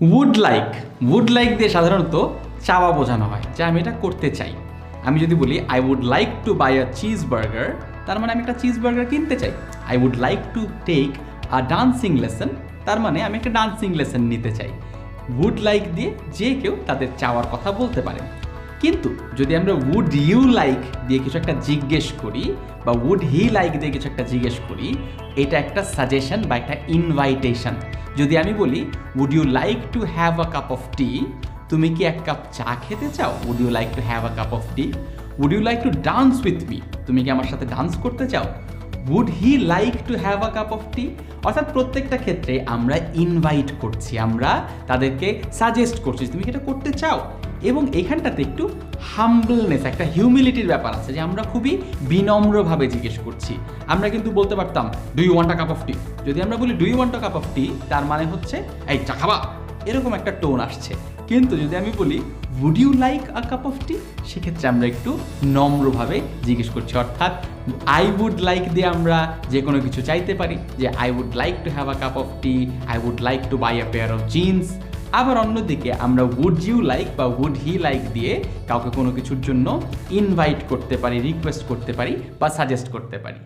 Would like would like দিয়ে সাধারণত চাওয়া বোঝানো হয় যে আমি এটা করতে চাই। আমি যদি বলি I would like to buy a cheese burger তার মানে আমি একটা চিজ বার্গার কিনতে চাই। I would like to take a dancing lesson তার মানে আমি একটা ডান্সিং লেসন নিতে চাই। উড লাইক দিয়ে যে কেউ তাদের চাওয়ার কথা বলতে পারে। কিন্তু যদি আমরা উড ইউ লাইক দিয়ে কিছু একটা জিজ্ঞেস করি বা উড হি লাইক দিয়ে কিছু একটা জিজ্ঞেস করি, এটা একটা সাজেশন বা একটা ইনভাইটেশন যদি আমি বলি would you like to have a cup of tea তুমি কি এক কাপ চা খেতে চাও? Would you like to have a cup of tea would you like to dance with me তুমি কি আমার সাথে ডান্স করতে চাও? Would he like to have a cup of tea অর্থাৎ প্রত্যেকটা ক্ষেত্রে আমরা ইনভাইট করছি, আমরা তাদেরকে সাজেস্ট করছি তুমি কি এটা করতে চাও? এবং এখানটাতে একটু হাম্বলনেস একটা হিউমিলিটির ব্যাপার আছে যে আমরা খুবই বিনম্রভাবে জিজ্ঞেস করছি। আমরা কিন্তু বলতে পারতাম do you want cup of tea যদি আমরা বলি do you want cup of tea তার মানে হচ্ছে, এই, চা খাবা? এরকম একটা টোন আসছে। কিন্তু যদি আমি বলি would you like a cup of tea সেক্ষেত্রে আমরা একটু নম্রভাবে জিজ্ঞেস করছি। অর্থাৎ আই উড লাইক দিয়ে আমরা যে কোনো কিছু চাইতে পারি। যে I would like to have a cup of tea I would like to buy a pair of jeans আবার অন্যদিকে আমরা উড ইউ লাইক বা উড হি লাইক দিয়ে কাউকে কোনো কিছুর জন্য ইনভাইট করতে পারি রিকোয়েস্ট করতে পারি বা সাজেস্ট করতে পারি।